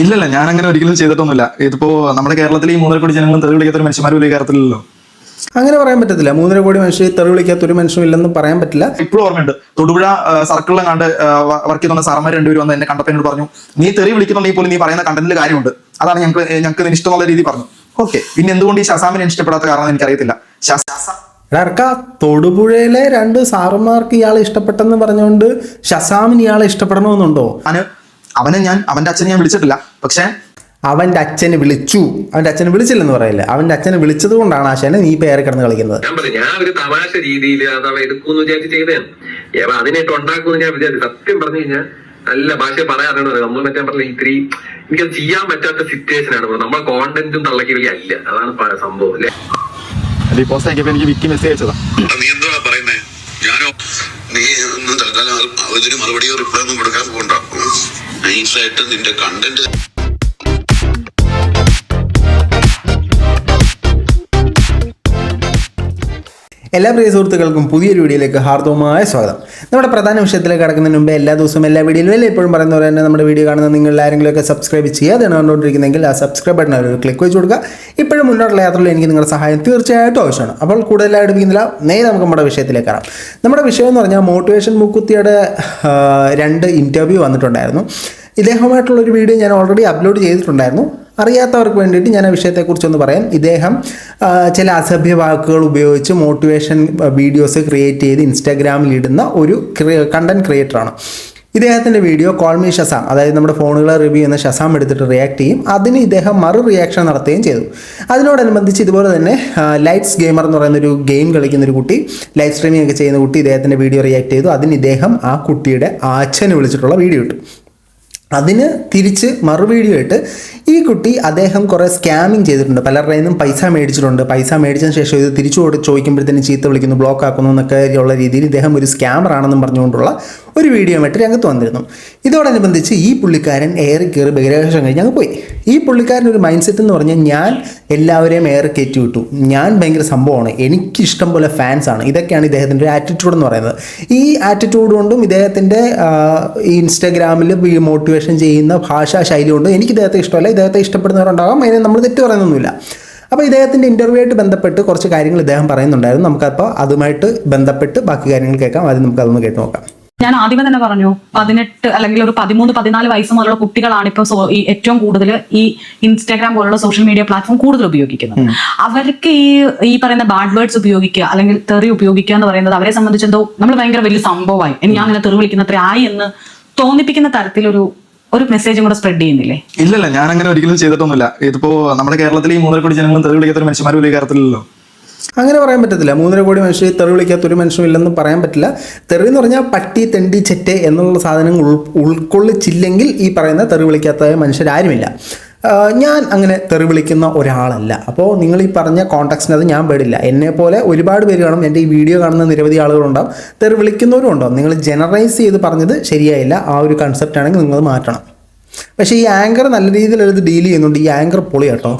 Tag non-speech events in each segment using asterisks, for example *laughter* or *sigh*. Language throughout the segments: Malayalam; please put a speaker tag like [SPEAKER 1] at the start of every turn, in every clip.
[SPEAKER 1] ഇല്ലല്ല ഞാൻ അങ്ങനെ ഒരിക്കലും ചെയ്തിട്ടൊന്നുമില്ല. ഇതിപ്പോ നമ്മുടെ കേരളത്തിൽ ഈ മൂന്നര കോടി ജനങ്ങളും തെറി വിളിക്കാത്ത ഒരു മനുഷ്യന്മാർ വലിയ കാര്യത്തിലല്ലോ.
[SPEAKER 2] അങ്ങനെ പറയാൻ പറ്റത്തില്ല. മൂന്നര കോടി മനുഷ്യർ തെറി വിളിക്കാത്ത ഒരു മനുഷ്യനും ഇല്ലെന്ന് പറയാൻ പറ്റില്ല.
[SPEAKER 1] ഇപ്പോഴും ഓർമ്മയുണ്ട്. തൊടുപുഴ സർക്കിളിലും കണ്ട് വർക്ക് ചെയ്യുന്ന സാറന്മാർ രണ്ടുപേരും വന്ന് എന്നെ കണ്ടപ്പോൾ എന്നോട് പറഞ്ഞു നീ തെറി വിളിക്കുന്നുണ്ടെങ്കിൽ പോലും നീ പറയുന്ന കണ്ടന്റിൽ കാര്യമുണ്ട്. അതാണ് ഞങ്ങൾക്ക് ഞങ്ങൾക്ക് ഇഷ്ടമുള്ള രീതി പറഞ്ഞു. ഓക്കെ. പിന്നെ എന്തുകൊണ്ട് ഈ ശസാമിനെ ഇഷ്ടപ്പെടാത്ത കാരണം എനിക്കറിയത്തില്ല. ശസ-
[SPEAKER 2] എടാ തൊടുപുഴയിലെ രണ്ട് സാറുമാർക്ക് ഇയാളെ ഇഷ്ടപ്പെട്ടെന്ന് പറഞ്ഞുകൊണ്ട് ഷസാമിന് ഇയാളെ ഇഷ്ടപ്പെടണമെന്നുണ്ടോ?
[SPEAKER 1] അവനെ ഞാൻ അവന്റെ അച്ഛനെ ഞാൻ വിളിച്ചിട്ടില്ല. പക്ഷേ
[SPEAKER 2] അവന്റെ അച്ഛനെ വിളിച്ചു. അവന്റെ അച്ഛനെ വിളിച്ചില്ലെന്ന് പറയില്ല. അവന്റെ അച്ഛനെ വിളിച്ചത് കൊണ്ടാണ് ആശാനെ നീ പേരെ കിടന്ന് കളിക്കുന്നത്.
[SPEAKER 3] ഞാൻ പറഞ്ഞു ഞാൻ ഒരു തമാശ രീതിയിൽ അത് അവ എടുക്കൂന്ന് വിചാരിച്ച് ചെയ്തതാണ് അതിനായിട്ട് ഉണ്ടാക്കുമെന്ന് ഞാൻ വിചാരിച്ചു. സത്യം പറഞ്ഞു കഴിഞ്ഞാൽ നല്ല ഭാഷ പറയാറുണ്ട് നമ്മൾ മറ്റേ പറഞ്ഞ ഇത്തിരി എനിക്കത് ചെയ്യാൻ പറ്റാത്ത സിറ്റുവേഷൻ ആണ്. നമ്മളെ കോണ്ടന്റും തള്ളക്കി അല്ല. അതാണ് സംഭവം അല്ലെ?
[SPEAKER 1] ഈ എനിക്ക് വിക്കി മെസ്സേജ് അയച്ചതാ.
[SPEAKER 4] നീ എന്തുവാ പറയുന്നേ? ഞാനോ നീ ഒന്നും തൽക്കാലം അതിന് മറുപടിയോ റിപ്ലൈ ഒന്നും കൊടുക്കാൻ പോകണ്ട നൈസായിട്ട് നിന്റെ കണ്ടന്റ്
[SPEAKER 2] എല്ലാ പ്രിയ സുഹൃത്തുക്കൾക്കും പുതിയൊരു വീഡിയോയിലേക്ക് ഹാർദവമായ സ്വാഗതം. നമ്മുടെ പ്രധാന വിഷയത്തിലേക്ക് കടക്കുന്നതിന് മുമ്പ് എല്ലാ ദിവസവും എല്ലാ വീഡിയോയിലും അല്ലെങ്കിൽ എപ്പോഴും പറയുന്ന പോലെ തന്നെ നമ്മുടെ വീഡിയോ കാണുന്ന നിങ്ങൾ ആരെങ്കിലും ഒക്കെ സബ്സ്ക്രൈബ് ചെയ്യാതെയാണ് കണ്ടുകൊണ്ടിരിക്കുന്നെങ്കിൽ ആ സബ്സ്ക്രൈബ് ബട്ടൺ ഒരു ക്ലിക്ക് വെച്ച് കൊടുക്കുക. ഇപ്പോഴും മുന്നോട്ടുള്ള യാത്രയിൽ എനിക്ക് നിങ്ങളുടെ സഹായം തീർച്ചയായിട്ടും ആവശ്യമാണ്. അപ്പോൾ കൂടുതലായിട്ട് അടുപ്പിക്കുന്നില്ല നേരെ നമുക്ക് നമ്മുടെ വിഷയത്തിലേക്ക് കയറാം നമ്മുടെ വിഷയം എന്ന് പറഞ്ഞാൽ മോട്ടിവേഷൻ മുക്കുത്തിയുടെ രണ്ട് ഇന്റർവ്യൂ വന്നിട്ടുണ്ടായിരുന്നു. ഇദ്ദേഹമായിട്ടുള്ള ഒരു വീഡിയോ ഞാൻ ഓൾറെഡി അപ്ലോഡ് ചെയ്തിട്ടുണ്ടായിരുന്നു. അറിയാത്തവർക്ക് വേണ്ടിയിട്ട് ഞാൻ ആ വിഷയത്തെക്കുറിച്ചൊന്ന് പറയാം. ഇദ്ദേഹം ചില അസഭ്യ വാക്കുകൾ ഉപയോഗിച്ച് മോട്ടിവേഷൻ വീഡിയോസ് ക്രിയേറ്റ് ചെയ്ത് ഇൻസ്റ്റാഗ്രാമിൽ ഇടുന്ന ഒരു കണ്ടന്റ് ക്രിയേറ്ററാണ്. ഇദ്ദേഹത്തിന്റെ വീഡിയോ കോൾമി ഷസാം അതായത് നമ്മുടെ ഫോണുകളെ റിവ്യൂ ചെയ്യുന്ന ഷസാം എടുത്തിട്ട് റിയാക്ട് ചെയ്യും. അതിന് ഇദ്ദേഹം മറു റിയാക്ഷൻ നടത്തുകയും ചെയ്തു. അതിനോടനുബന്ധിച്ച് ഇതുപോലെ തന്നെ ലൈറ്റ്സ് ഗെയിമർ എന്ന് പറയുന്ന ഒരു ഗെയിം കളിക്കുന്ന ഒരു കുട്ടി ലൈവ് സ്ട്രീമിംഗ് ഒക്കെ ചെയ്യുന്ന കുട്ടി ഇദ്ദേഹത്തിന്റെ വീഡിയോ റിയാക്ട് ചെയ്തു. അതിന് ഇദ്ദേഹം ആ കുട്ടിയുടെ അച്ഛനെ വിളിച്ചിട്ടുള്ള വീഡിയോ ഇട്ടു. അതിന് തിരിച്ച് മറുവീഡിയോ ആയിട്ട് ഈ കുട്ടി അദ്ദേഹം കുറേ സ്കാമിങ് ചെയ്തിട്ടുണ്ട്. പലരുടെ നിന്നും പൈസ മേടിച്ചിട്ടുണ്ട്. പൈസ മേടിച്ചതിന് ശേഷം ഇത് തിരിച്ചു കൊടുത്ത് ചോദിക്കുമ്പോഴത്തേനും ചീത്ത വിളിക്കുന്നു ബ്ലോക്ക് ആക്കുന്നു എന്നൊക്കെ ഉള്ള രീതിയിൽ ഇദ്ദേഹം ഒരു സ്കാമർ ആണെന്നും പറഞ്ഞുകൊണ്ടുള്ള ഒരു വീഡിയോ ആയിട്ട് രംഗത്ത് വന്നിരുന്നു. ഇതോടനുബന്ധിച്ച് ഈ പുള്ളിക്കാരൻ ഏറി കയറി ബഹിരാകാശം കഴിഞ്ഞ് അങ്ങ് പോയി. ഈ പുള്ളിക്കാരൻ ഒരു മൈൻഡ് സെറ്റ് എന്ന് പറഞ്ഞാൽ ഞാൻ എല്ലാവരെയും ഏറെ കയറ്റി വിട്ടു ഞാൻ ഭയങ്കര സംഭവമാണ്. എനിക്ക് ഇഷ്ടം പോലെ ഫാൻസാണ് ഇതൊക്കെയാണ് ഇദ്ദേഹത്തിന്റെ ഒരു ആറ്റിറ്റ്യൂഡ് എന്ന് പറയുന്നത്. ഈ ആറ്റിറ്റ്യൂഡ് കൊണ്ടും ഇദ്ദേഹത്തിന്റെ ഇൻസ്റ്റാഗ്രാമിൽ മോട്ടിവേഷൻ ചെയ്യുന്ന ഭാഷാ ശൈലി കൊണ്ടും എനിക്ക് ഇദ്ദേഹത്തെ ഇഷ്ടമല്ല. ഇദ്ദേഹത്തെ ഇഷ്ടപ്പെടുന്നവരുണ്ടാകാം. അതിനെ നമ്മൾ തെറ്റ് പറയുന്നൊന്നുമില്ല. അപ്പോൾ ഇദ്ദേഹത്തിന്റെ ഇന്റർവ്യൂ ആയിട്ട് ബന്ധപ്പെട്ട് കുറച്ച് കാര്യങ്ങൾ ഇദ്ദേഹം പറയുന്നുണ്ടായിരുന്നു. നമുക്കപ്പോൾ അതുമായിട്ട് ബന്ധപ്പെട്ട് ബാക്കി കാര്യങ്ങൾ കേൾക്കാം. ആദ്യം നമുക്ക് അതൊന്ന് കേട്ട് നോക്കാം.
[SPEAKER 5] ഞാൻ ആദ്യമേ തന്നെ പറഞ്ഞു പതിനെട്ട് അല്ലെങ്കിൽ ഒരു പതിമൂന്ന് പതിനാല് വയസ്സ് മുതലുള്ള കുട്ടികളാണ് ഇപ്പോൾ ഈ ഏറ്റവും കൂടുതൽ ഈ ഇൻസ്റ്റാഗ്രാം പോലുള്ള സോഷ്യൽ മീഡിയ പ്ലാറ്റ്ഫോം കൂടുതൽ ഉപയോഗിക്കുന്നത്. അവർക്ക് ഈ ഈ പറയുന്ന ബാഡ് വേർഡ്സ് ഉപയോഗിക്കുക അല്ലെങ്കിൽ തെറി ഉപയോഗിക്കുക എന്ന് പറയുന്നത് അവരെ സംബന്ധിച്ച് എന്തോ നമ്മൾ ഭയങ്കര വലിയ സംഭവമായി. ഇനി ഞാൻ അങ്ങനെ തെറി വിളിക്കുന്നത്ര ആയി എന്ന് തോന്നിപ്പിക്കുന്ന തരത്തിലൊരു ഒരു മെസ്സേജും കൂടെ സ്പ്രെഡ് ചെയ്യുന്നില്ലേ?
[SPEAKER 1] ഇല്ലല്ല ഞാൻ അങ്ങനെ ഒരിക്കലും ചെയ്തിട്ടൊന്നുമില്ല. ഇതിപ്പോ നമ്മുടെ കേരളത്തിൽ ഈ മൂന്നര കോടി ജനങ്ങളും തെറി വിളിക്കാത്ത ഒരു മനുഷ്യന്മാരും വലിയ കേരളത്തിലല്ലോ
[SPEAKER 2] അങ്ങനെ പറയാൻ പറ്റത്തില്ല. മൂന്നര കോടി മനുഷ്യർ തെറി വിളിക്കാത്ത ഒരു മനുഷ്യനും ഇല്ലെന്ന് പറയാൻ പറ്റില്ല. തെറി എന്ന് പറഞ്ഞാൽ പട്ടി തെണ്ടി ചെറ്റ് എന്നുള്ള സാധനങ്ങൾ ഉൾ ഉൾക്കൊള്ളിച്ചില്ലെങ്കിൽ ഈ പറയുന്ന തെറി വിളിക്കാത്ത മനുഷ്യരാരുമില്ല ഞാൻ അങ്ങനെ തെറി വിളിക്കുന്ന ഒരാളല്ല. അപ്പോൾ നിങ്ങൾ ഈ പറഞ്ഞ കോൺടാക്സിനത് ഞാൻ പേടില്ല. എന്നെ പോലെ ഒരുപാട് പേര് കാണും. എന്റെ ഈ വീഡിയോ കാണുന്ന നിരവധി ആളുകളുണ്ടാവും. തെറി വിളിക്കുന്നവരും ഉണ്ടാവും നിങ്ങൾ ജനറൈസ് ചെയ്ത് പറഞ്ഞത് ശരിയായില്ല. ആ ഒരു കൺസെപ്റ്റ് ആണെങ്കിൽ നിങ്ങൾ മാറ്റണം. പക്ഷേ ഈ ആങ്കർ നല്ല രീതിയിൽ എടുത്ത് ഡീൽ ചെയ്യുന്നുണ്ട്. ഈ ആങ്കർ പൊളി കേട്ടോ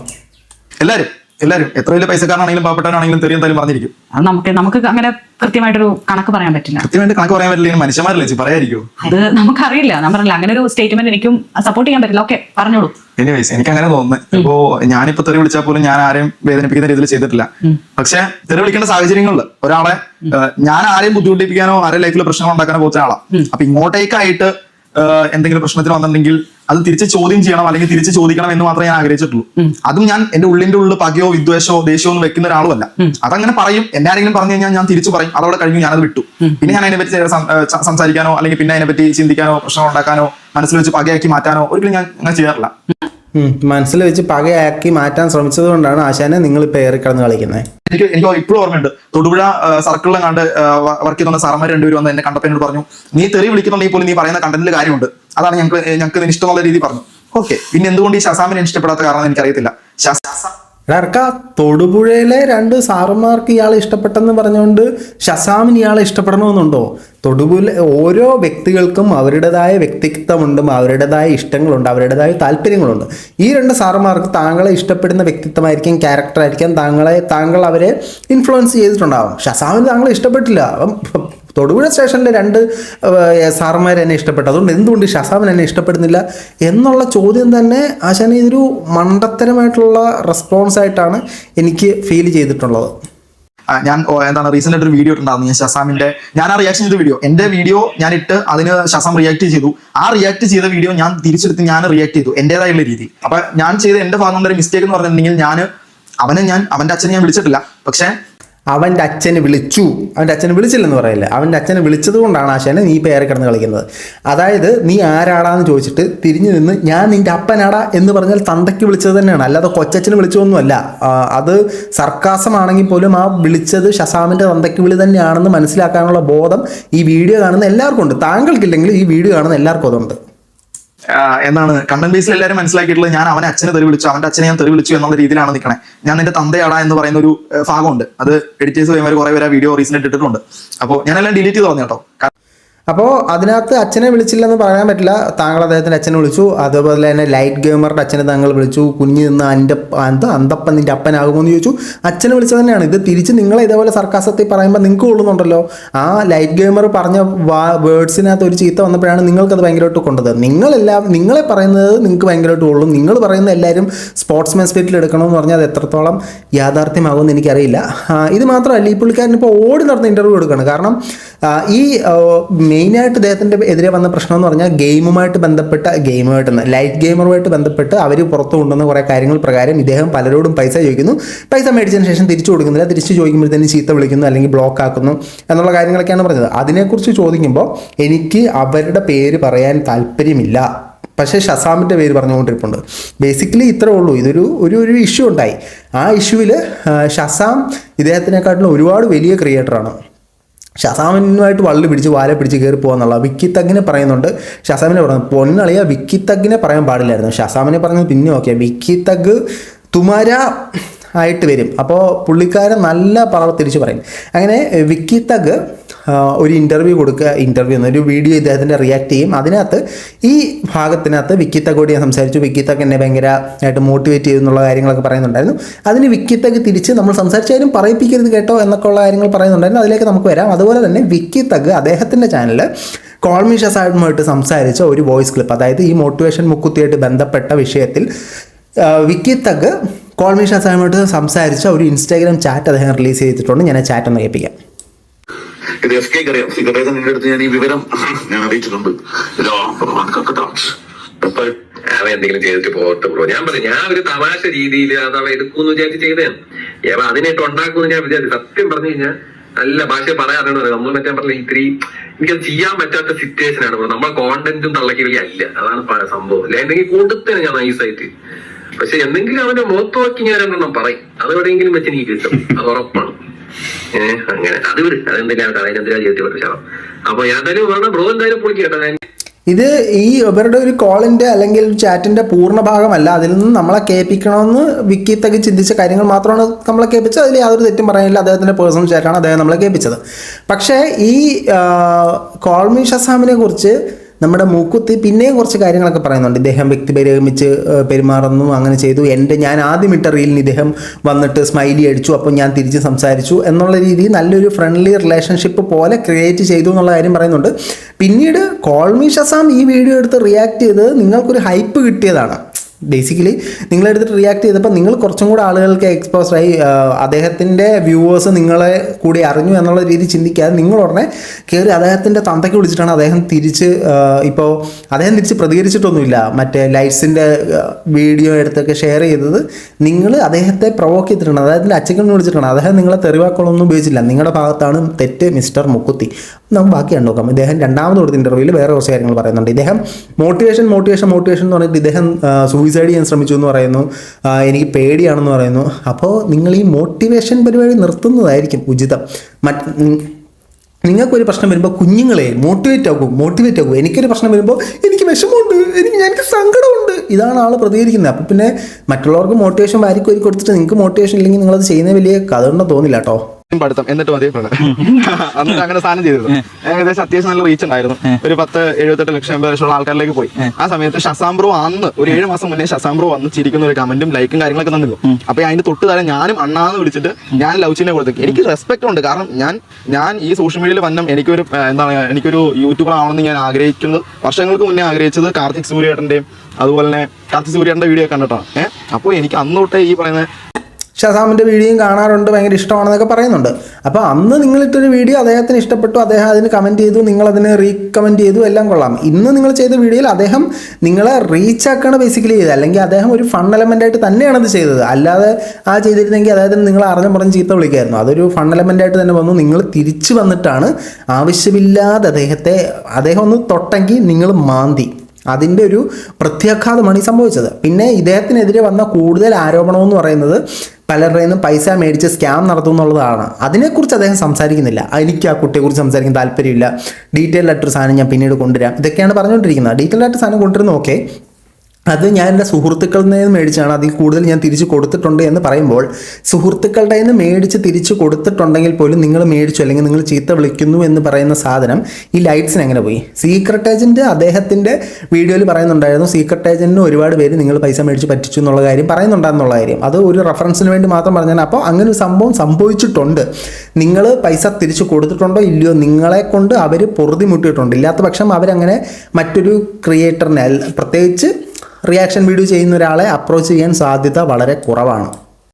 [SPEAKER 1] എല്ലാരും എല്ലാരും എത്ര വലിയ പൈസക്കാരനാണെങ്കിലും പാവപ്പെട്ടവനാണെങ്കിലും തെറിയും എന്തായാലും പറഞ്ഞിരിക്കും.
[SPEAKER 5] അത് നമുക്ക് നമുക്ക് അങ്ങനെ കൃത്യമായിട്ടൊരു കണക്ക് പറയാൻ പറ്റില്ല.
[SPEAKER 1] കൃത്യമായിട്ട് കണക്ക് പറയാൻ പറ്റില്ല മനുഷ്യന്മാരല്ലേ ചേച്ചി പറയായിരിക്കും
[SPEAKER 5] അത് നമുക്കറിയില്ല ഞാൻ പറഞ്ഞില്ല അങ്ങനെ ഒരു സ്റ്റേറ്റ്മെന്റ് എനിക്കും സപ്പോർട്ട് ചെയ്യാൻ പറ്റില്ല. ഓക്കെ പറഞ്ഞോളൂ.
[SPEAKER 1] എനിവേസ് എനിക്ക് അങ്ങനെ തോന്നുന്നു ഇപ്പോ ഞാനിപ്പോ തെറി വിളിച്ചാൽ പോലും ഞാൻ ആരെയും വേദനിപ്പിക്കുന്ന രീതിയിൽ ചെയ്തിട്ടില്ല. പക്ഷെ തെറി വിളിക്കേണ്ട സാഹചര്യങ്ങളിൽ ഒരാളെ ഞാൻ ആരെയും ബുദ്ധിമുട്ടിപ്പിക്കാനോ ആരെ ലൈഫിൽ പ്രശ്നങ്ങൾ ഉണ്ടാക്കാനോ പോകുന്ന ആളാ അപ്പൊ ഇങ്ങോട്ടേക്കായിട്ട് എന്തെങ്കിലും പ്രശ്നത്തിന് വന്നിട്ടുണ്ടെങ്കിൽ അത് തിരിച്ച് ചോദ്യം ചെയ്യണം അല്ലെങ്കിൽ തിരിച്ച് ചോദിക്കണം എന്ന് മാത്രമേ ഞാൻ ആഗ്രഹിച്ചിട്ടുള്ളൂ. അതും ഞാൻ എന്റെ ഉള്ളിന്റെ ഉള്ളിൽ പകയോ വിദ്വേഷമോ ദേഷ്യമോ ഒന്നും വെക്കുന്ന ഒരാളുമല്ല. അതങ്ങനെ പറയും. എന്നെ ആരെങ്കിലും പറഞ്ഞു കഴിഞ്ഞാൽ ഞാൻ തിരിച്ചു പറയും. അതവിടെ കഴിഞ്ഞു ഞാനത് വിട്ടു. പിന്നെ ഞാൻ അതിനെപ്പറ്റി സംസാരിക്കാനോ അല്ലെങ്കിൽ പിന്നെ അതിനെപ്പറ്റി ചിന്തിക്കാനോ പ്രശ്നം ഉണ്ടാക്കാനോ മനസ്സിൽ വെച്ച് പകയാക്കി മാറ്റാനോ ഒരിക്കലും ഞാൻ അങ്ങനെ ചെയ്യാറില്ല.
[SPEAKER 2] മനസ്സിൽ വെച്ച് പകയാക്കി മാറ്റാൻ ശ്രമിച്ചത് കൊണ്ടാണ് ആശാനെ നിങ്ങൾ ഇപ്പൊ ഏറെ കടന്ന് കളിക്കുന്നത്.
[SPEAKER 1] എനിക്ക് എനിക്ക് ഇപ്പോഴും ഓർമ്മയുണ്ട്. തൊടുപുഴ സർക്കിളിലും കണ്ട് വർക്ക് ചെയ്യുന്ന സാറന്മാർ രണ്ടുപേരും വന്ന് എന്നെ കണ്ടപ്പോൾ എന്നോട് പറഞ്ഞു നീ തെറി വിളിക്കുന്നുണ്ടെങ്കിൽ പോലും നീ പറയുന്ന കണ്ടന്റിൽ കാര്യമുണ്ട്. അതാണ് ഞങ്ങൾക്ക് ഞങ്ങൾക്ക് ഇഷ്ടമുള്ള രീതി പറഞ്ഞു. ഓക്കെ. പിന്നെ എന്തുകൊണ്ട് ഈ ശസാമിനെ ഇഷ്ടപ്പെടാത്ത കാരണം എനിക്കറിയത്തില്ല. ശസ-
[SPEAKER 2] ഇറക്ക തൊടുപുഴയിലെ രണ്ട് സാറുമാർക്ക് ഇയാളെ ഇഷ്ടപ്പെട്ടെന്ന് പറഞ്ഞുകൊണ്ട് ഷസാമിന് ഇയാളെ ഇഷ്ടപ്പെടണമെന്നുണ്ടോ? തൊടുപുഴ ഓരോ വ്യക്തികൾക്കും അവരുടേതായ വ്യക്തിത്വമുണ്ട് അവരുടേതായ ഇഷ്ടങ്ങളുണ്ട് അവരുടേതായ താല്പര്യങ്ങളുണ്ട്. ഈ രണ്ട് സാറുമാർക്ക് താങ്കളെ ഇഷ്ടപ്പെടുന്ന വ്യക്തിത്വമായിരിക്കും ക്യാരക്ടറായിരിക്കാം താങ്കളെ താങ്കൾ അവരെ ഇൻഫ്ലുവൻസ് ചെയ്തിട്ടുണ്ടാവും. ഷസാമിന് താങ്കളെ ഇഷ്ടപ്പെട്ടില്ല. തൊടുപുഴ സ്റ്റേഷനിലെ രണ്ട് സാറന്മാർ എന്നെ ഇഷ്ടപ്പെട്ടു. അതുകൊണ്ട് എന്തുകൊണ്ട് ഷസാമൻ എന്നെ ഇഷ്ടപ്പെടുന്നില്ല എന്നുള്ള ചോദ്യം തന്നെ ആശാന ഇതൊരു മണ്ടത്തരമായിട്ടുള്ള റെസ്പോൺസ് ആയിട്ടാണ് എനിക്ക് ഫീൽ ചെയ്തിട്ടുള്ളത്.
[SPEAKER 1] ഞാൻ എന്താണ് റീസെന്റ് ഒരു വീഡിയോ ഉണ്ടായിരുന്നു ഞാൻ ഷസാമിന്റെ ഞാൻ ആ റിയാക്ഷൻ ചെയ്ത വീഡിയോ എന്റെ വീഡിയോ ഞാൻ ഇട്ട് അതിന് ഷസാം റിയാക്ട് ചെയ്തു. ആ റിയാക്ട് ചെയ്ത വീഡിയോ ഞാൻ തിരിച്ചെടുത്ത് ഞാൻ റിയാക്ട് ചെയ്തു. എന്റേതായുള്ള രീതി. അപ്പൊ ഞാൻ ചെയ്ത എന്റെ ഭാഗം മിസ്റ്റേക്ക് എന്ന് പറഞ്ഞിട്ടുണ്ടെങ്കിൽ ഞാൻ അവനെ ഞാൻ അവന്റെ അച്ഛനെ ഞാൻ വിളിച്ചിട്ടില്ല. പക്ഷേ
[SPEAKER 2] അവന്റെ അച്ഛനെ വിളിച്ചു. അവന്റെ അച്ഛനെ വിളിച്ചില്ലെന്ന് പറയില്ല. അവന്റെ അച്ഛനെ വിളിച്ചത് കൊണ്ടാണ് ആശാനെ നീ പേരെ കിടന്ന് കളിക്കുന്നത്. അതായത് നീ ആരാടാന്ന് ചോദിച്ചിട്ട് തിരിഞ്ഞു നിന്ന് ഞാൻ നിന്റെ അപ്പനാടാ എന്ന് പറഞ്ഞാൽ തന്തയ്ക്ക് വിളിച്ചത് തന്നെയാണ്. അല്ലാതെ കൊച്ചച്ഛന് വിളിച്ചതൊന്നുമല്ല. അത് സർക്കാസമാണെങ്കിൽ പോലും ആ വിളിച്ചത് ഷസാമിന്റെ തന്തയ്ക്ക് വിളി തന്നെയാണെന്ന് മനസ്സിലാക്കാനുള്ള ബോധം ഈ വീഡിയോ കാണുന്ന എല്ലാവർക്കും ഉണ്ട്. താങ്കൾക്കില്ലെങ്കിൽ ഈ വീഡിയോ കാണുന്ന എല്ലാവർക്കും അതുണ്ട്.
[SPEAKER 1] ആ, എന്താണ് കണ്ടന്റ് ബേസിൽ എല്ലാവരും മനസ്സിലാക്കിയിട്ടുള്ളത്. ഞാൻ അവനെ അച്ഛനെ തെറി വിളിച്ചു. അവന്റെ അച്ഛനെ ഞാൻ തെറി വിളിച്ചു എന്നുള്ള രീതിയിലാണ് നിൽക്കണേ ഞാൻ നിന്റെ തന്തയാടാ എന്ന് പറയുന്ന ഒരു ഭാഗമുണ്ട്. അത് എഡിറ്റേഴ്സ് ചെയ്യുമ്പോൾ കുറെ പേര് വീഡിയോ റീസെന്റ് ഇട്ടിട്ടുണ്ട്. അപ്പോൾ ഞാനെല്ലാം ഡിലീറ്റ് ചെയ്ത് പറഞ്ഞു കേട്ടോ.
[SPEAKER 2] അപ്പോൾ അതിനകത്ത് അച്ഛനെ വിളിച്ചില്ലെന്ന് പറയാൻ പറ്റില്ല. താങ്കൾ അദ്ദേഹത്തിന്റെ അച്ഛനെ വിളിച്ചു. അതുപോലെ തന്നെ ലൈറ്റ് ഗെയിമറുടെ അച്ഛനെ താങ്കൾ വിളിച്ചു. കുഞ്ഞ് നിന്ന് അന്റെ എന്താ അന്തപ്പൻ നിന്റെ അപ്പനാകുമോ എന്ന് ചോദിച്ചു. അച്ഛനെ വിളിച്ചത് തന്നെയാണ്. ഇത് തിരിച്ച് നിങ്ങളെ ഇതേപോലെ സർക്കാസത്തിൽ പറയുമ്പോൾ നിങ്ങൾക്ക് കൊള്ളുന്നുണ്ടല്ലോ. ആ ലൈറ്റ് ഗെയിമർ പറഞ്ഞ വാ വേർഡ്സിനകത്ത് ഒരു ചീത്ത വന്നപ്പോഴാണ് നിങ്ങൾക്കത് ഭയങ്കരമായിട്ട് കൊണ്ടത്. നിങ്ങളെല്ലാം നിങ്ങളെ പറയുന്നത് നിങ്ങൾക്ക് ഭയങ്കരമായിട്ട് കൊള്ളും. നിങ്ങൾ പറയുന്ന എല്ലാവരും സ്പോർട്സ്മാൻ സ്പിരിറ്റിൽ എടുക്കണമെന്ന് പറഞ്ഞാൽ അത് എത്രത്തോളം യാഥാർത്ഥ്യമാകുമെന്ന് എനിക്കറിയില്ല. ഇത് മാത്രമല്ല ഈ പുള്ളിക്കാരൻ ഇപ്പോൾ ഓടി നടന്ന് ഇന്റർവ്യൂ എടുക്കുകയാണ്. കാരണം ഈ മെയിനായിട്ട് ഇദ്ദേഹത്തിന്റെ എതിരെ വന്ന പ്രശ്നം എന്ന് പറഞ്ഞാൽ ഗെയിമുമായിട്ട് ബന്ധപ്പെട്ട ഗെയിമുമായിട്ട് ലൈറ്റ് ഗെയിമറുമായിട്ട് ബന്ധപ്പെട്ട് അവർ പുറത്തു കൊണ്ടുവന്ന കുറേ കാര്യങ്ങൾ പ്രകാരം ഇദ്ദേഹം പലരോടും പൈസ ചോദിക്കുന്നു. പൈസ മേടിച്ചതിന് ശേഷം തിരിച്ചു കൊടുക്കുന്നില്ല. തിരിച്ചു ചോദിക്കുമ്പോഴത്തേന് ചീത്ത വിളിക്കുന്നു അല്ലെങ്കിൽ ബ്ലോക്ക് ആക്കുന്നു എന്നുള്ള കാര്യങ്ങളൊക്കെയാണ് പറഞ്ഞത്. അതിനെക്കുറിച്ച് ചോദിക്കുമ്പോൾ എനിക്ക് അവരുടെ പേര് പറയാൻ താല്പര്യമില്ല. പക്ഷേ ഷസാമിന്റെ പേര് പറഞ്ഞുകൊണ്ടിരിപ്പുണ്ട്. ബേസിക്കലി ഇത്രേ ഉള്ളൂ. ഇതൊരു ഒരു ഒരു ഇഷ്യൂ ഉണ്ടായി. ആ ഇഷ്യൂവിൽ ഷസാം ഇദ്ദേഹത്തിനെക്കാട്ടിലും ഒരുപാട് വലിയ ക്രിയേറ്ററാണ് ഷസാമിനുമായിട്ട് വള്ളി പിടിച്ച് വാല പിടിച്ച് കയറി പോകാന്നുള്ള വിക്കി തഗ്ഗിനെ പറയുന്നുണ്ട്. ഷസാമിനെ പറയുന്നത് പൊന്നളിയ വിക്കി തഗ്ഗിനെ പറയാൻ പാടില്ലായിരുന്നു. ഷസാമിനെ പറഞ്ഞത് പിന്നെ ഓക്കെ വിക്കി തഗ് തുമാര ആയിട്ട് വരും. അപ്പോൾ പുള്ളിക്കാരൻ നല്ല പറവ് തിരിച്ച് പറയും. അങ്ങനെ എഹ്, വിക്കി തഗ് ആ, ഒരു ഇന്റർവ്യൂ കൊടുക്കുക ഇന്റർവ്യൂ ഒരു വീഡിയോ ഇദ്ദേഹത്തിന്റെ റിയാക്ട് ചെയ്യും. അതിനകത്ത് ഈ ഭാഗത്തിനകത്ത് വിക്കിത്തക്ക് കൂടി ഞാൻ സംസാരിച്ചു. വിക്കിത്തക്ക് എന്നെ ഭയങ്കര ആയിട്ട് മോട്ടിവേറ്റ് ചെയ്തെന്നുള്ള കാര്യങ്ങളൊക്കെ പറയുന്നുണ്ടായിരുന്നു. അതിന് വിക്കിത്തക്ക് തിരിച്ച് നമ്മൾ സംസാരിച്ചാലും പറയിപ്പിക്കരുത് കേട്ടോ എന്നൊക്കെ ഉള്ള കാര്യങ്ങൾ പറയുന്നുണ്ടായിരുന്നു. അതിലേക്ക് നമുക്ക് വരാം. അതുപോലെ തന്നെ വിക്കിത്തക്ക് അദ്ദേഹത്തിന്റെ ചാനലിൽ കോൾമി ഷസാഡുമായിട്ട് സംസാരിച്ച ഒരു വോയിസ് ക്ലിപ്പ് അതായത് ഈ മോട്ടിവേഷൻ മുക്കുത്തിയായിട്ട് ബന്ധപ്പെട്ട വിഷയത്തിൽ വിക്കി തഗ് കോൾമി ഷസാഡുമായിട്ട് സംസാരിച്ച ഒരു ഇൻസ്റ്റാഗ്രാം ചാറ്റ് അദ്ദേഹം റിലീസ് ചെയ്തിട്ടുണ്ട്. ഞാൻ ആ ചാറ്റ് ഒന്ന് കേൾപ്പിക്കാം.
[SPEAKER 4] ഇത് എഫ് കെക്ക് അറിയാം സിഗറേറ്റ് നിന്റെ അടുത്ത് ഞാൻ ഈ വിവരം ഞാൻ അറിയിച്ചിട്ടുണ്ട്
[SPEAKER 3] അവൻ എന്തെങ്കിലും ചെയ്തിട്ട് പോകട്ടെ ബ്രോ ഞാൻ പറഞ്ഞു ഞാൻ ഒരു തമാശ രീതിയിൽ അത് അവ എടുക്കൂന്ന് വിചാരിച്ച് അവൻ അതിനായിട്ട് ഉണ്ടാക്കുമെന്ന് ഞാൻ വിചാരിച്ചു. സത്യം പറഞ്ഞു കഴിഞ്ഞാൽ നല്ല ഭാഷ പറയാറുണ്ട് നമ്മൾ മറ്റേ പറഞ്ഞ ഇത്തിരി എനിക്കത് ചെയ്യാൻ പറ്റാത്ത സിറ്റുവേഷൻ ആണ്. നമ്മളെ കോണ്ടന്റും തള്ളക്കി അല്ല. അതാണ് സംഭവം. അല്ല? എന്തെങ്കിലും കൂട്ടത്തിന് ഞാൻ നൈസായിട്ട് പക്ഷെ എന്തെങ്കിലും അവന്റെ മുഖത്ത് നോക്കി ഞാൻ രണ്ടെണ്ണം പറയും. അത് എവിടെയെങ്കിലും വെച്ച് എനിക്ക് കിട്ടും. അത് ഉറപ്പാണ്. അങ്ങനെ. ബ്രോ
[SPEAKER 2] ഇത് ഈ ഇവരുടെ ഒരു കോളിന്റെ അല്ലെങ്കിൽ ചാറ്റിന്റെ പൂർണ ഭാഗമല്ല. അതിൽ നിന്ന് നമ്മളെ കേൾപ്പിക്കണമെന്ന് വിക്കി തകി ചിന്തിച്ച കാര്യങ്ങൾ മാത്രമാണ് നമ്മളെ കേൾപ്പിച്ചത്. അതിൽ യാതൊരു തെറ്റും പറയാനില്ല. അദ്ദേഹത്തിന്റെ പേഴ്സണൽ ചാറ്റാണ് അദ്ദേഹം നമ്മളെ കേൾപ്പിച്ചത്. പക്ഷേ ഈ കോൾമി ഷസാമിനെ കുറിച്ച് നമ്മുടെ മൂക്കുത്തി പിന്നെയും കുറച്ച് കാര്യങ്ങളൊക്കെ പറയുന്നുണ്ട്. ഇദ്ദേഹം വ്യക്തിപരമിച്ച് പെരുമാറുന്നു അങ്ങനെ ചെയ്തു. എന്റെ ഞാൻ ആദ്യം ഇട്ട റീലിന് ഇദ്ദേഹം വന്നിട്ട് സ്മൈലി അടിച്ചു. അപ്പോൾ ഞാൻ തിരിച്ച് സംസാരിച്ചു എന്നുള്ള രീതിയിൽ നല്ലൊരു ഫ്രണ്ട്ലി റിലേഷൻഷിപ്പ് പോലെ ക്രിയേറ്റ് ചെയ്തു എന്നുള്ള കാര്യം പറയുന്നുണ്ട്. പിന്നീട് കോൾമി ഷസാം ഈ വീഡിയോ എടുത്ത് റിയാക്ട് ചെയ്ത് നിങ്ങൾക്കൊരു ഹൈപ്പ് കിട്ടിയതാണ്. ബേസിക്കലി നിങ്ങളെടുത്തിട്ട് റിയാക്ട് ചെയ്തപ്പോൾ നിങ്ങൾ കുറച്ചും കൂടെ ആളുകൾക്ക് എക്സ്പോസ്ഡ് ആയി. അദ്ദേഹത്തിന്റെ വ്യൂവേഴ്സ് നിങ്ങളെ കൂടി അറിഞ്ഞു എന്നുള്ള രീതി ചിന്തിക്കാതെ നിങ്ങൾ ഉടനെ കയറി അദ്ദേഹത്തിന്റെ തന്തയ്ക്ക് വിളിച്ചിട്ടാണ് അദ്ദേഹം തിരിച്ച് ഇപ്പോൾ അദ്ദേഹം തിരിച്ച് പ്രതികരിച്ചിട്ടൊന്നുമില്ല. മറ്റേ ലൈറ്റ്സിന്റെ വീഡിയോ എടുത്തൊക്കെ ഷെയർ ചെയ്തത് നിങ്ങൾ അദ്ദേഹത്തെ പ്രൊവോക്ക് ചെയ്തിട്ടുണ്ട് അദ്ദേഹത്തിന്റെ അച്ഛനെ വിളിച്ചിട്ടാണ്. അദ്ദേഹം നിങ്ങളെ തെറിവാക്കളൊന്നും ഉപയോഗിച്ചില്ല. നിങ്ങളുടെ ഭാഗത്താണ് തെറ്റ് മിസ്റ്റർ മുക്കുത്തി. നമുക്ക് ബാക്കി കണ്ടുനോക്കാം ഇദ്ദേഹം രണ്ടാമത് കൊടുത്ത ഇന്റർവ്യൂവിൽ വേറെ കുറച്ച് കാര്യങ്ങൾ പറയുന്നുണ്ട്. ഇദ്ദേഹം മോട്ടിവേഷൻ മോട്ടിവേഷൻ മോട്ടിവേഷൻ എന്ന് പറഞ്ഞിട്ട് ഇദ്ദേഹം സൂയിസൈഡ് ചെയ്യാൻ ശ്രമിച്ചു എന്ന് പറയുന്നു. എനിക്ക് പേടിയാണെന്ന് പറയുന്നു. അപ്പോൾ നിങ്ങൾ ഈ മോട്ടിവേഷൻ പരിപാടി നിർത്തുന്നതായിരിക്കും ഉചിതം. മറ്റ് നിങ്ങൾക്കൊരു പ്രശ്നം വരുമ്പോൾ കുഞ്ഞുങ്ങളെ മോട്ടിവേറ്റ് ആക്കും മോട്ടിവേറ്റ് ആക്കും. എനിക്കൊരു പ്രശ്നം വരുമ്പോൾ എനിക്ക് വിഷമമുണ്ട് എനിക്ക് എനിക്ക് സങ്കടമുണ്ട്. ഇതാണ് ആൾ പ്രതികരിക്കുന്നത്. അപ്പോൾ പിന്നെ മറ്റുള്ളവർക്ക് മോട്ടിവേഷൻ വാരിക്കോരി കൊടുത്തിട്ട് നിങ്ങൾക്ക് മോട്ടിവേഷൻ ഇല്ലെങ്കിൽ നിങ്ങളത് ചെയ്യുന്ന വലിയ കഥ ഉണ്ടെന്ന് തോന്നില്ല കേട്ടോ.
[SPEAKER 1] പഠിത്തം. എന്നിട്ട് മതി അന്ന് അങ്ങനെ സാധനം ചെയ്തിരുന്നു ഏകദേശം അത്യാവശ്യം നല്ല റീച്ച് ഉണ്ടായിരുന്നു. ഒരു പത്ത് എഴുപത്തെട്ട് ലക്ഷം എൺപത് ലക്ഷമുള്ള ആൾക്കാരിലേക്ക് പോയി. ആ സമയത്ത് ഷസാംബ്രോ അന്ന് ഒരു ഏഴ് മാസം മുന്നേ ഷസാംബ്രോ വന്ന് ചിരിക്കുന്ന ഒരു കമന്റും ലൈക്കും കാര്യങ്ങളൊക്കെ തന്നിരുന്നു. അപ്പൊ അതിന്റെ തൊട്ട് താഴെ ഞാനും അണ്ണാന്ന് വിളിച്ചിട്ട് ഞാൻ ലൗച്ചിനെ കൊടുത്തു എനിക്ക് റെസ്പെക്ട് ഉണ്ട്. കാരണം ഞാൻ ഞാൻ ഈ സോഷ്യൽ മീഡിയയിൽ വന്നം എനിക്കൊരു എന്താ എന്താണ് എനിക്കൊരു യൂട്യൂബർ ആവണമെന്ന് ഞാൻ ആഗ്രഹിക്കുന്നത് വർഷങ്ങൾക്ക് മുന്നേ ആഗ്രഹിച്ചത് കാർത്തിക് സൂര്യേട്ടന്റെയും അതുപോലെ തന്നെ കാർത്തിക് സൂര്യേട്ടന്റെ വീഡിയോ കണ്ടിട്ടാണ്. ഏഹ് അപ്പോൾ എനിക്ക് അന്ന് തൊട്ടേ ഈ പറയുന്ന
[SPEAKER 2] ഷസാമിന്റെ വീഡിയോയും കാണാറുണ്ട് ഭയങ്കര ഇഷ്ടമാണെന്നൊക്കെ പറയുന്നുണ്ട്. അപ്പോൾ അന്ന് നിങ്ങളിട്ടൊരു വീഡിയോ അദ്ദേഹത്തിന് ഇഷ്ടപ്പെട്ടു അദ്ദേഹം അതിന് കമന്റ് ചെയ്തു നിങ്ങൾ അതിന് റീകമന്റ് ചെയ്തു എല്ലാം കൊള്ളാം. ഇന്ന് നിങ്ങൾ ചെയ്ത വീഡിയോയിൽ അദ്ദേഹം നിങ്ങളെ റീച്ച് ആക്കാണ് ബേസിക്കലി ചെയ്തത്. അല്ലെങ്കിൽ അദ്ദേഹം ഒരു ഫൺ എലമെന്റായിട്ട് തന്നെയാണ് അത് ചെയ്തത്. അല്ലാതെ ആ ചെയ്തിരുന്നെങ്കിൽ അതായത് നിങ്ങൾ അറിഞ്ഞ പറഞ്ഞ് ചീത്ത വിളിക്കായിരുന്നു. അതൊരു ഫൺ എലമെന്റായിട്ട് തന്നെ വന്നു. നിങ്ങൾ തിരിച്ചു വന്നിട്ടാണ് ആവശ്യമില്ലാതെ അദ്ദേഹത്തെ അദ്ദേഹം ഒന്ന് തൊട്ടെങ്കിൽ നിങ്ങൾ മാന്തി. അതിന്റെ ഒരു പ്രത്യാഘാതമാണ് ഈ സംഭവിച്ചത്. പിന്നെ ഇദ്ദേഹത്തിനെതിരെ വന്ന കൂടുതൽ ആരോപണം എന്ന് പറയുന്നത് പലരുടെ നിന്നും പൈസ മേടിച്ച് സ്കാം നടത്തും എന്നുള്ളതാണ്. അതിനെക്കുറിച്ച് അദ്ദേഹം സംസാരിക്കുന്നില്ല. എനിക്ക് ആ കുട്ടിയെക്കുറിച്ച് സംസാരിക്കാൻ താല്പര്യമില്ല. ഡീറ്റെയിൽ ആയിട്ടൊരു സാധനം ഞാൻ പിന്നീട് കൊണ്ടുവരാം. ഇതൊക്കെയാണ് പറഞ്ഞുകൊണ്ടിരിക്കുന്നത്. ഡീറ്റെയിൽ ആയിട്ട് സാധനം കൊണ്ടുവരുന്ന ഓക്കെ അത് ഞാൻ എന്റെ സുഹൃത്തുക്കളിൽ നിന്ന് മേടിച്ചാണ്. അതിൽ കൂടുതൽ ഞാൻ തിരിച്ചു കൊടുത്തിട്ടുണ്ട് എന്ന് പറയുമ്പോൾ സുഹൃത്തുക്കളുടെ നിന്ന് മേടിച്ച് തിരിച്ചു കൊടുത്തിട്ടുണ്ടെങ്കിൽ പോലും നിങ്ങൾ മേടിച്ചു അല്ലെങ്കിൽ നിങ്ങൾ ചീത്ത വിളിക്കുന്നു എന്ന് പറയുന്ന സാധനം ഈ ലൈറ്റ്സിന് എങ്ങനെ പോയി? സീക്രട്ട് ഏജന്റ് അദ്ദേഹത്തിന്റെ വീഡിയോയിൽ പറയുന്നുണ്ടായിരുന്നു. സീക്രട്ട് ഏജന്റിന് ഒരുപാട് പേര് നിങ്ങൾ പൈസ മേടിച്ച് പറ്റിച്ചു എന്നുള്ള കാര്യം പറയുന്നുണ്ടെന്നുള്ള കാര്യം. അത് ഒരു റെഫറൻസിന് വേണ്ടി മാത്രം പറഞ്ഞാൽ അപ്പോൾ അങ്ങനെ ഒരു സംഭവം സംഭവിച്ചിട്ടുണ്ട്. നിങ്ങൾ പൈസ തിരിച്ചു കൊടുത്തിട്ടുണ്ടോ ഇല്ലയോ നിങ്ങളെ കൊണ്ട് അവർ പൊറുതി മുട്ടിയിട്ടുണ്ട്. ഇല്ലാത്ത പക്ഷം അവരങ്ങനെ മറ്റൊരു ക്രിയേറ്ററിനെ പ്രത്യേകിച്ച് റിയാക്ഷൻ വീഡിയോ ചെയ്യുന്ന ഒരാളെ അപ്രോച്ച് ചെയ്യാൻ സാധ്യത വളരെ കുറവാണ്.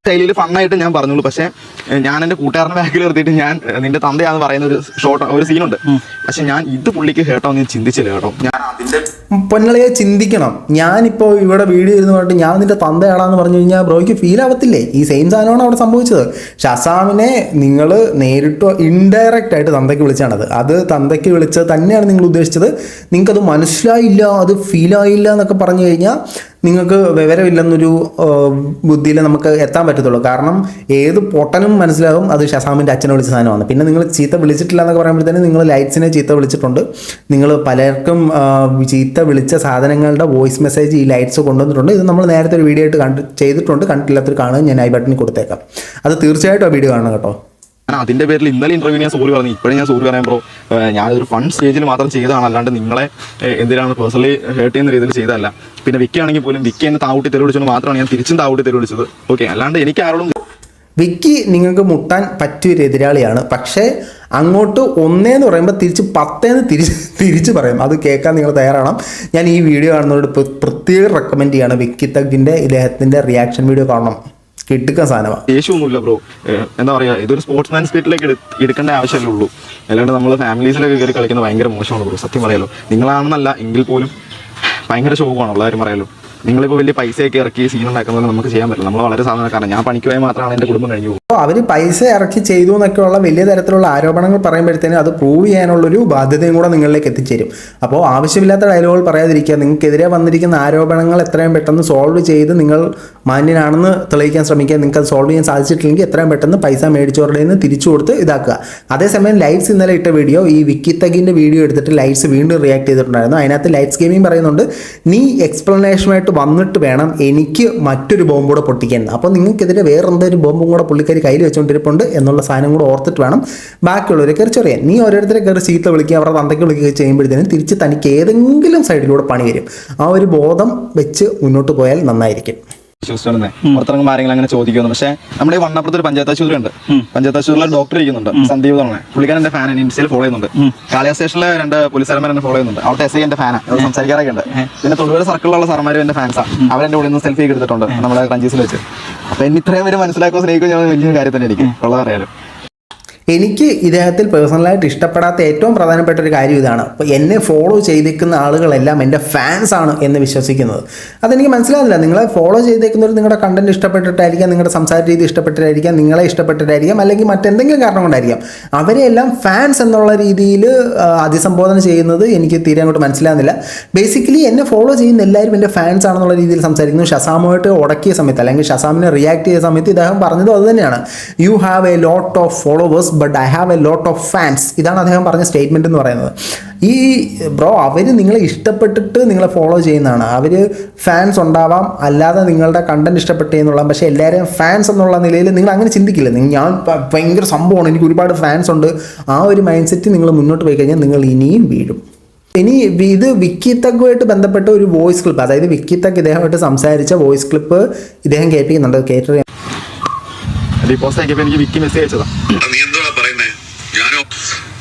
[SPEAKER 1] ശൈലിയിൽ ഫണ്ണായിട്ട് ഞാൻ പറഞ്ഞോളൂ പക്ഷെ ഞാൻ എന്റെ കൂട്ടുകാരന്റെ ബാക്കിൽ നിർത്തിയിട്ട് ഞാൻ നിന്റെ തന്തയാന്ന് പറയുന്ന ഒരു ഷോട്ട് ഒരു സീനുണ്ട് പക്ഷെ ഞാൻ ഇത് പുള്ളിക്ക് കേട്ടോ എന്ന് ചിന്തിച്ചില്ല കേട്ടോ. ഞാൻ അതിന്റെ
[SPEAKER 2] പൊന്നളിയെ ചിന്തിക്കണം. ഞാനിപ്പോൾ ഇവിടെ വീഡിയോ ഇരുന്ന് പറഞ്ഞിട്ട് ഞാൻ നിന്റെ തന്തയാടാന്ന് പറഞ്ഞു കഴിഞ്ഞാൽ ബ്രോയ്ക്ക് ഫീൽ ആവത്തില്ലേ? ഈ സെയിം സാധനമാണ് അവിടെ സംഭവിച്ചത്. ഷസാമിനെ നിങ്ങൾ നേരിട്ടോ ഇൻഡയറക്റ്റ് ആയിട്ട് തന്തയ്ക്ക് വിളിച്ചാണത്. അത് തന്തയ്ക്ക് വിളിച്ചത് തന്നെയാണ് നിങ്ങൾ ഉദ്ദേശിച്ചത്. നിങ്ങൾക്കത് മനസ്സിലായില്ല അത് ഫീലായില്ല എന്നൊക്കെ പറഞ്ഞു കഴിഞ്ഞാൽ നിങ്ങൾക്ക് വിവരമില്ലെന്നൊരു ബുദ്ധിയിൽ നമുക്ക് എത്താൻ പറ്റത്തുള്ളൂ. കാരണം ഏത് പൊട്ടനും മനസ്സിലാകും അത് ഷസാമിന്റെ അച്ഛനെ വിളിച്ച സാധനമാണ്. പിന്നെ നിങ്ങൾ ചീത്ത വിളിച്ചിട്ടില്ല എന്നൊക്കെ പറയുമ്പോഴത്തേനും നിങ്ങൾ ലൈറ്റ്സിനെ ചീത്ത വിളിച്ചിട്ടുണ്ട്. നിങ്ങൾ പലർക്കും ചീത്ത വിളിച്ച സാധനങ്ങളുടെ വോയിസ് മെസ്സേജ് ഈ ലൈറ്റ്സ് കൊണ്ടുവന്നിട്ടുണ്ട്. ഇത് നമ്മൾ നേരത്തെ ഒരു വീഡിയോ ആയിട്ട് കണ്ട് ചെയ്തിട്ടുണ്ട്. കണ്ടിട്ടില്ലാത്തൊരു കാണുക ഞാൻ ഐ ബട്ടണിൽ കൊടുത്തേക്കാം. അത് തീർച്ചയായിട്ടും ആ വീഡിയോ കാണണം കേട്ടോ.
[SPEAKER 1] ഞാൻ അതിന്റെ പേരിൽ ഇന്നലെ ഇന്റർവ്യൂ ഞാൻ സോറി പറഞ്ഞു. ഇപ്പോഴും ഞാൻ സോറി പറയാൻ ബ്രോ ഞാനൊരു ഫൺ സ്റ്റേജിൽ മാത്രം ചെയ്തതാണ് അല്ലാണ്ട് നിങ്ങളെ എന്തിനാണ് പേഴ്സണലി ഹേർട്ട് ചെയ്യുന്ന രീതിയിൽ ചെയ്തതല്ല. പിന്നെ വിക്കി ആണെങ്കിൽ പോലും വിക്കി എന്നെ താവൂട്ടി തെറി വിളിച്ചത് മാത്രമാണ് ഞാൻ തിരിച്ചും താവൂട്ടി തെറി വിളിച്ചത്. ഓക്കെ അല്ലാണ്ട് എനിക്ക് ആരോടും
[SPEAKER 2] വിക്കി നിങ്ങൾക്ക് മുട്ടാൻ പറ്റിയൊരു എതിരാളിയാണ്. പക്ഷേ അങ്ങോട്ട് ഒന്നേന്ന് പറയുമ്പോൾ തിരിച്ച് പത്തേന്ന് തിരിച്ച് *laughs* തിരിച്ച് പറയും. അത് കേൾക്കാൻ നിങ്ങൾ തയ്യാറാണോ ഞാൻ ഈ വീഡിയോ കാണുന്നവരോട് പ്ര- പ്രത്യേകം റെക്കമെൻഡ് ചെയ്യാണ് വിക്കി തഗിന്റെ ഇദ്ദേഹത്തിന്റെ റിയാക്ഷൻ വീഡിയോ കാണണം. കിട്ടുക്കാൻ സാധനമാണ്
[SPEAKER 1] ദേഷ്യമൊന്നുമില്ല ബ്രോ. എന്താ പറയാ ഇതൊരു സ്പോർട്സ് മാൻ സ്പിരിറ്റിലേക്ക് എടുക്കേണ്ട ആവശ്യമല്ലേ ഉള്ളൂ. അല്ലാണ്ട് നമ്മൾ ഫാമിലീസിലൊക്കെ കയറി കളിക്കുന്നത് ഭയങ്കര മോശമാണ് ബ്രോ സത്യം പറയാലോ. നിങ്ങളാണെന്നല്ല എങ്കിൽ പോലും ഭയങ്കര ശോകമാണ് എല്ലാവരും പറയാലോ. നിങ്ങളിപ്പോൾ വലിയ പൈസയൊക്കെ ഇറക്കി സീൻ ഉണ്ടാക്കുന്നത് നമുക്ക് ചെയ്യാൻ പറ്റില്ല. നമ്മൾ വളരെ സാധാരണക്കാരാണ് ഞാൻ പണിക്ക് പോയാൽ മാത്രമാണ് എന്റെ കുടുംബം കഴിഞ്ഞു
[SPEAKER 2] അപ്പോൾ അവർ പൈസ ഇറക്കി ചെയ്തു എന്നൊക്കെയുള്ള വലിയ തരത്തിലുള്ള ആരോപണങ്ങൾ പറയുമ്പോഴത്തേനും അത് പ്രൂവ് ചെയ്യാനുള്ളൊരു ബാധ്യതയും കൂടെ നിങ്ങളിലേക്ക് എത്തിച്ചേരും. അപ്പോൾ ആവശ്യമില്ലാത്ത ഡയലോഗുകൾ പറയാതിരിക്കുക. നിങ്ങൾക്കെതിരെ വന്നിരിക്കുന്ന ആരോപണങ്ങൾ എത്രയും പെട്ടെന്ന് സോൾവ് ചെയ്ത് നിങ്ങൾ മാന്യനാണെന്ന് തെളിയിക്കാൻ ശ്രമിക്കുക. നിങ്ങൾക്ക് അത് സോൾവ് ചെയ്യാൻ സാധിച്ചിട്ടില്ലെങ്കിൽ എത്രയും പെട്ടെന്ന് പൈസ മേടിച്ചവരുടെ നിന്ന് തിരിച്ചു കൊടുത്ത് ഇതാക്കുക. അതേസമയം ലൈറ്റ്സ് ഇന്നലെ ഇട്ട വീഡിയോ ഈ വിക്കി തഗിന്റെ വീഡിയോ എടുത്തിട്ട് ലൈറ്റ്സ് വീണ്ടും റിയാക്ട് ചെയ്തിട്ടുണ്ടായിരുന്നു. അതിനകത്ത് ലൈറ്റ്സ് ഗെയിമിംഗ് പറയുന്നുണ്ട് നീ എക്സ്പ്ലനേഷനായിട്ട് വന്നിട്ട് വേണം എനിക്ക് മറ്റൊരു ബോംബ് കൂടെ പൊട്ടിക്കാൻ. അപ്പോൾ നിങ്ങൾക്കെതിരെ വേറെ എന്തൊരു ബോംബും കൂടെ പുള്ളിക്കാരി കയ്യിൽ വെച്ചുകൊണ്ടിരിപ്പുണ്ട് എന്നുള്ള സാധനം കൂടെ ഓർത്തിട്ട് വേണം ബാക്കിയുള്ളവരെ കയറി ചെറിയാൻ. നീ ഓരോരുത്തരെ കയറി സീറ്റിൽ വിളിക്കുക അവരുടെ തന്തയ്ക്ക് വിളിക്കുക ചെയ്യുമ്പോഴത്തേനും തിരിച്ച് തനിക്ക് ഏതെങ്കിലും സൈഡിലൂടെ പണി വരും. ആ ഒരു ബോധം വെച്ച് മുന്നോട്ട് പോയാൽ നന്നായിരിക്കും.
[SPEAKER 1] വിശ്വസിച്ചോണ്ടേ പുറത്തിറങ്ങുമ്പോൾ ആരെങ്കിലും അങ്ങനെ ചോദിക്കുന്നു പക്ഷേ നമ്മുടെ ഈ വണ്ണപ്പുറത്ത് ഒരു പഞ്ചായത്ത് ആശുപത്രി ഉണ്ട് പഞ്ചായത്ത് ആശുപത്രിയിലെ ഡോക്ടർ ഇരിക്കുന്നുണ്ട്. സന്ദീപ് എന്ന് പുള്ളിക്കാൻ പുള്ളിക്കാരൻ എന്റെ ഫാൻ ഇൻസ്റ്റയിൽ ഫോളോ ചെയ്യുന്നുണ്ട്. കാളിയ സ്റ്റേഷനിലെ രണ്ട് പോലീസുകാരന്മാർ എന്നെ ഫോളോ ചെയ്യുന്നുണ്ട്. അവിടുത്തെ എസ് ഐ എന്റെ ഫാനാണ് സംസാരിക്കാറൊക്കെ ഉണ്ട് പിന്നെ തൊടുപുഴ സർക്കിളിലുള്ള സർമാരും എന്റെ ഫാൻസാണ് അവരെന്റെ കൂടെ നിന്ന് സെൽഫി എടുത്തിട്ടുണ്ട്. നമ്മുടെ റഞ്ചീസിൽ വെച്ച്. അപ്പൊ എന്നെ ഇത്രയും പേര് മനസ്സിലാക്കുക സ്നേഹിക്കുക ഞാൻ വലിയൊരു കാര്യം തന്നെ എനിക്ക് ഉള്ളത് അറിയാലോ.
[SPEAKER 2] എനിക്ക് ഇദ്ദേഹത്തിൽ പേഴ്സണലായിട്ട് ഇഷ്ടപ്പെടാത്ത ഏറ്റവും പ്രധാനപ്പെട്ട ഒരു കാര്യം ഇതാണ്. അപ്പോൾ എന്നെ ഫോളോ ചെയ്തേക്കുന്ന ആളുകളെല്ലാം എന്റെ ഫാൻസ് ആണ് എന്ന് വിശ്വസിക്കുന്നത്. അതെനിക്ക് മനസ്സിലാകുന്നില്ല നിങ്ങളെ ഫോളോ ചെയ്തേക്കുന്നവർ നിങ്ങളുടെ കണ്ടന്റ് ഇഷ്ടപ്പെട്ടിട്ടായിരിക്കാം നിങ്ങളുടെ സംസാര രീതി ഇഷ്ടപ്പെട്ടിട്ടായിരിക്കാം നിങ്ങളെ ഇഷ്ടപ്പെട്ടിട്ടായിരിക്കാം അല്ലെങ്കിൽ മറ്റെന്തെങ്കിലും കാരണം കൊണ്ടായിരിക്കാം. അവരെയെല്ലാം ഫാൻസ് എന്നുള്ള രീതിയിൽ അതിസംബോധന ചെയ്യുന്നത് എനിക്ക് തീരെ അങ്ങോട്ട് മനസ്സിലാകുന്നില്ല ബേസിക്കലി എന്നെ ഫോളോ ചെയ്യുന്ന എല്ലാവരും എന്റെ ഫാൻസ് ആണെന്നുള്ള രീതിയിൽ സംസാരിക്കുന്നു. ഷസാമുമായിട്ട് ഉടക്കിയ സമയത്ത് അല്ലെങ്കിൽ ഷസാമിനെ റിയാക്ട് ചെയ്ത സമയത്ത് ഇദ്ദേഹം പറഞ്ഞതും അത് തന്നെയാണ്. You have a lot of followers but I have a lot of fans ഇതാണ് അദ്ദേഹം പറഞ്ഞ സ്റ്റേറ്റ്മെന്റ് എന്ന് പറയുന്നത്. ഈ ബ്രോ അവർ നിങ്ങളെ ഇഷ്ടപ്പെട്ടിട്ട് നിങ്ങളെ ഫോളോ ചെയ്യുന്നതാണ്. അവർ ഫാൻസ് ഉണ്ടാവാം അല്ലാതെ നിങ്ങളുടെ കണ്ടന്റ് ഇഷ്ടപ്പെട്ടു എന്നുള്ളതാണ്. പക്ഷേ എല്ലാവരെയും ഫാൻസ് എന്നുള്ള നിലയിൽ നിങ്ങൾ അങ്ങനെ ചിന്തിക്കില്ല. ഞാൻ ഭയങ്കര സംഭവമാണ്. എനിക്ക് ഒരുപാട് ഫാൻസ് ഉണ്ട്. ആ ഒരു മൈൻഡ് സെറ്റ് നിങ്ങൾ മുന്നോട്ട് പോയി കഴിഞ്ഞാൽ നിങ്ങൾ ഇനിയും വീഴും. ഇനി ഇത് വിക്കി തക്കുമായിട്ട് ബന്ധപ്പെട്ട ഒരു വോയിസ് ക്ലിപ്പ് അതായത് വിക്കി തക്ക് ഇദ്ദേഹമായിട്ട് സംസാരിച്ച വോയിസ് ക്ലിപ്പ് ഇദ്ദേഹം കേൾപ്പിക്കുന്നുണ്ട്. കേറ്റർ
[SPEAKER 1] ഈ പോസ്റ്റ് അയക്കിയപ്പോ എനിക്ക് വിക്കി മെസ്സേജ് അയച്ചതാ.
[SPEAKER 4] നീ എന്താ പറയുന്നേ? ഞാനോ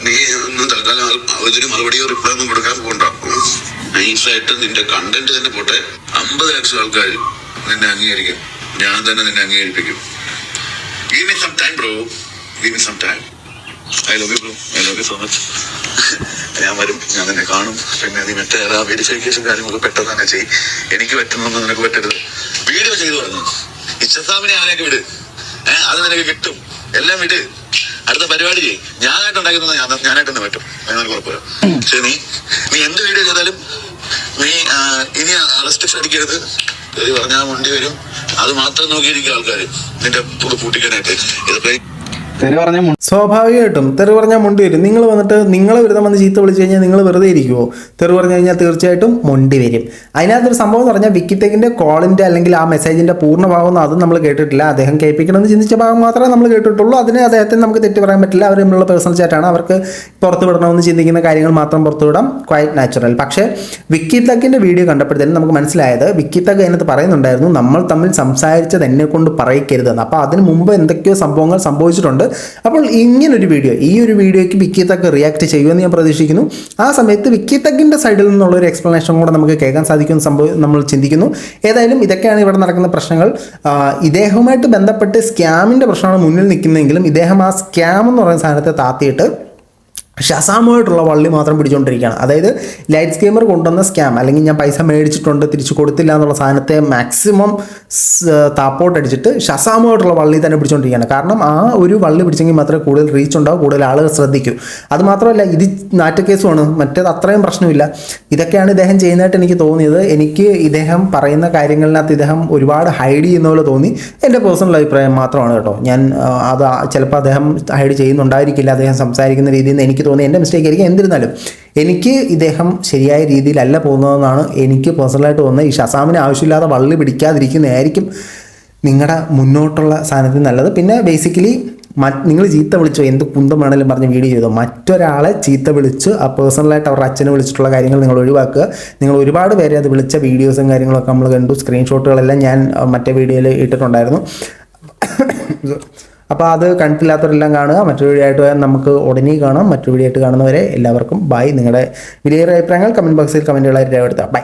[SPEAKER 4] നീ ഒന്നും തൽക്കാലം അതിന് മറുപടിയോ റിപ്ലൈ ഒന്നും കൊടുക്കാൻ പോകണ്ട നൈസായിട്ട് നിന്റെ കണ്ടന്റ് തന്നെ പോട്ടെ. അമ്പത് ലക്ഷം ആൾക്കാർ നിന്നെ അംഗീകരിക്കും. ഞാൻ തന്നെ നിന്നെ അംഗീകരിപ്പിക്കും. Give me some time bro give me some time I love you bro I love you so much ഞാൻ വരും. ഞാൻ നിന്നെ കാണും. പിന്നെ നീ മറ്റേ വെരിഫിക്കേഷൻ കാര്യങ്ങളൊക്കെ പെട്ടെന്ന് തന്നെ ചെയ്യും. എനിക്ക് പറ്റുന്നൊന്നും നിനക്ക് പറ്റരുത്. വീഡിയോ ചെയ്തു പറഞ്ഞു. ഇച്ഛസാമിനെ ആരെയൊക്കെ വിട്? അത് നിനക്ക് കിട്ടും. എല്ലാം വിട് അടുത്ത പരിപാടി ചെയ്യും. ഞാനായിട്ട് ഉണ്ടാക്കുന്നത് ഞാൻ ഞാനായിട്ട് തന്നെ പറ്റും. അതിനൊരു കുഴപ്പമില്ല. പക്ഷെ നീ നീ എന്ത് വീഡിയോ ചെയ്താലും നീ ഇനി റെസ്ട്രിക്ഷൻ അടിക്കരുത് പറഞ്ഞാൽ മുണ്ടി വരും. അത് മാത്രം നോക്കിയിരിക്കും ആൾക്കാർ നിന്റെ പുറത്ത് പൂട്ടിക്കാനായിട്ട്. ഇതിപ്പോ
[SPEAKER 2] സ്വാഭാവികമായിട്ടും തെറി പറഞ്ഞാൽ മുണ്ടി വരും. നിങ്ങൾ വന്നിട്ട് നിങ്ങളെ വെറുതെ വന്ന് ചീത്ത വിളിച്ചു കഴിഞ്ഞാൽ നിങ്ങൾ വെറുതെ ഇരിക്കുമോ തെറി പറഞ്ഞു കഴിഞ്ഞാൽ തീർച്ചയായിട്ടും മുണ്ടി വരും. അതിനകത്തൊരു സംഭവം എന്ന് പറഞ്ഞാൽ വിക്കിത്തേക്കിന്റെ കോളിന്റെ അല്ലെങ്കിൽ ആ മെസ്സേജിന്റെ പൂർണ ഭാഗമൊന്നും അതും നമ്മൾ കേട്ടിട്ടില്ല. അദ്ദേഹം കേൾപ്പിക്കണമെന്ന് ചിന്തിച്ച ഭാഗം മാത്രമേ നമ്മൾ കേട്ടിട്ടുള്ളൂ. അതിന് അദ്ദേഹത്തിന് നമുക്ക് തെറ്റി പറയാൻ പറ്റില്ല. അവർ തമ്മിലുള്ള പേഴ്സണൽ ചാറ്റാണ് അവർക്ക് പുറത്തു വിടണമെന്ന് ചിന്തിക്കുന്ന കാര്യങ്ങൾ മാത്രം പുറത്തു വിടാം. ക്വയറ്റ് നാച്ചുറൽ പക്ഷേ വിക്കിത്തക്കിന്റെ വീഡിയോ കണ്ടപ്പോഴത്തേനും നമുക്ക് മനസ്സിലായത് വിക്കിത്തക്ക് അതിനകത്ത് പറയുന്നുണ്ടായിരുന്നു നമ്മൾ തമ്മിൽ സംസാരിച്ചത് എന്നെ കൊണ്ട് പറയിക്കരുതെന്ന്. അപ്പോൾ അതിന് മുമ്പ് എന്തൊക്കെയോ സംഭവങ്ങൾ സംഭവിച്ചിട്ടുണ്ട്. അപ്പോൾ ഇങ്ങനൊരു വീഡിയോ ഈ ഒരു വീഡിയോയ്ക്ക് വിക്കി തക്ക് റിയാക്ട് ചെയ്യുമെന്ന് ഞാൻ പ്രതീക്ഷിക്കുന്നു. ആ സമയത്ത് വിക്കി തക്കിന്റെ സൈഡിൽ നിന്നുള്ള ഒരു എക്സ്പ്ലനേഷൻ കൂടെ നമുക്ക് കേൾക്കാൻ സാധിക്കുമെന്ന് സംഭവം നമ്മൾ ചിന്തിക്കുന്നു. ഏതായാലും ഇതൊക്കെയാണ് ഇവിടെ നടക്കുന്ന പ്രശ്നങ്ങൾ. ഇദ്ദേഹവുമായിട്ട് ബന്ധപ്പെട്ട് സ്കാമിന്റെ പ്രശ്നമാണ് മുന്നിൽ നിൽക്കുന്നതെങ്കിലും ഇദ്ദേഹം ആ സ്കാം എന്ന് പറയുന്ന സാധനത്തെ താത്തിയിട്ട് ഷസാമുമായിട്ടുള്ള വള്ളി മാത്രം പിടിച്ചുകൊണ്ടിരിക്കുകയാണ് അതായത് ലൈറ്റ് സ്കീമർ കൊണ്ടുവന്ന സ്കാം അല്ലെങ്കിൽ ഞാൻ പൈസ മേടിച്ചിട്ടുണ്ട് തിരിച്ചു കൊടുത്തില്ല എന്നുള്ള സാധനത്തെ മാക്സിമം താപ്പോട്ട് അടിച്ചിട്ട് വള്ളി തന്നെ പിടിച്ചുകൊണ്ടിരിക്കുകയാണ് കാരണം ആ ഒരു വള്ളി പിടിച്ചെങ്കിൽ മാത്രമേ കൂടുതൽ റീച്ച് ഉണ്ടാവും കൂടുതൽ ആളുകൾ ശ്രദ്ധിക്കൂ. അത് മാത്രമല്ല ഇത് നാറ്റക്കേസുമാണ്. മറ്റേത് അത്രയും പ്രശ്നമില്ല. ഇതൊക്കെയാണ് ഇദ്ദേഹം ചെയ്യുന്നതായിട്ട് എനിക്ക് തോന്നിയത്. എനിക്ക് ഇദ്ദേഹം പറയുന്ന കാര്യങ്ങളിനകത്ത് ഇദ്ദേഹം ഒരുപാട് ഹൈഡ് ചെയ്യുന്ന പോലെ തോന്നി. എന്റെ പേഴ്സണൽ അഭിപ്രായം മാത്രമാണ് കേട്ടോ. ഞാൻ അത് ചിലപ്പോൾ അദ്ദേഹം ഹൈഡ് ചെയ്യുന്നുണ്ടായിരിക്കില്ല അദ്ദേഹം സംസാരിക്കുന്ന രീതിയിൽ നിന്ന് എനിക്ക് തോന്നി. എന്റെ മിസ്റ്റേക്ക് ആയിരിക്കും. എന്നിരുന്നാലും എനിക്ക് ഇദ്ദേഹം ശരിയായ രീതിയിലല്ല പോകുന്നതെന്നാണ് എനിക്ക് പേഴ്സണലായിട്ട് തോന്നുന്നത്. ഈ ഷസാമിന് ആവശ്യമില്ലാതെ വള്ളി പിടിക്കാതിരിക്കുന്നതായിരിക്കും നിങ്ങളുടെ മുന്നോട്ടുള്ള സാധനത്തിൽ നല്ലത്. പിന്നെ ബേസിക്കലി നിങ്ങൾ ചീത്ത വിളിച്ചോ എന്ത് കുന്തം വേണമെങ്കിലും പറഞ്ഞ് വീഡിയോ ചെയ്തോ മറ്റൊരാളെ ചീത്ത വിളിച്ച് ആ പേഴ്സണലായിട്ട് അവരുടെ അച്ഛനെ വിളിച്ചിട്ടുള്ള കാര്യങ്ങൾ നിങ്ങൾ ഒഴിവാക്കുക. നിങ്ങൾ ഒരുപാട് പേരെ അത് വിളിച്ച വീഡിയോസും കാര്യങ്ങളൊക്കെ നമ്മൾ കണ്ടു. സ്ക്രീൻഷോട്ടുകളെല്ലാം ഞാൻ മറ്റേ വീഡിയോയിൽ ഇട്ടിട്ടുണ്ടായിരുന്നു. അപ്പോൾ അത് കണ്ടിട്ടില്ലാത്തവരെല്ലാം കാണുക. മറ്റൊരു വീഡിയോ ആയിട്ട് നമുക്ക് ഉടനെ കാണാം. മറ്റൊരു വീഡിയോ ആയിട്ട് കാണുന്നവരെ എല്ലാവർക്കും ബൈ നിങ്ങളുടെ വിലയേറെ അഭിപ്രായങ്ങൾ കമന്റ് ബോക്സിൽ കമന്റുകളായിട്ട് രേഖപ്പെടുത്താം ബൈ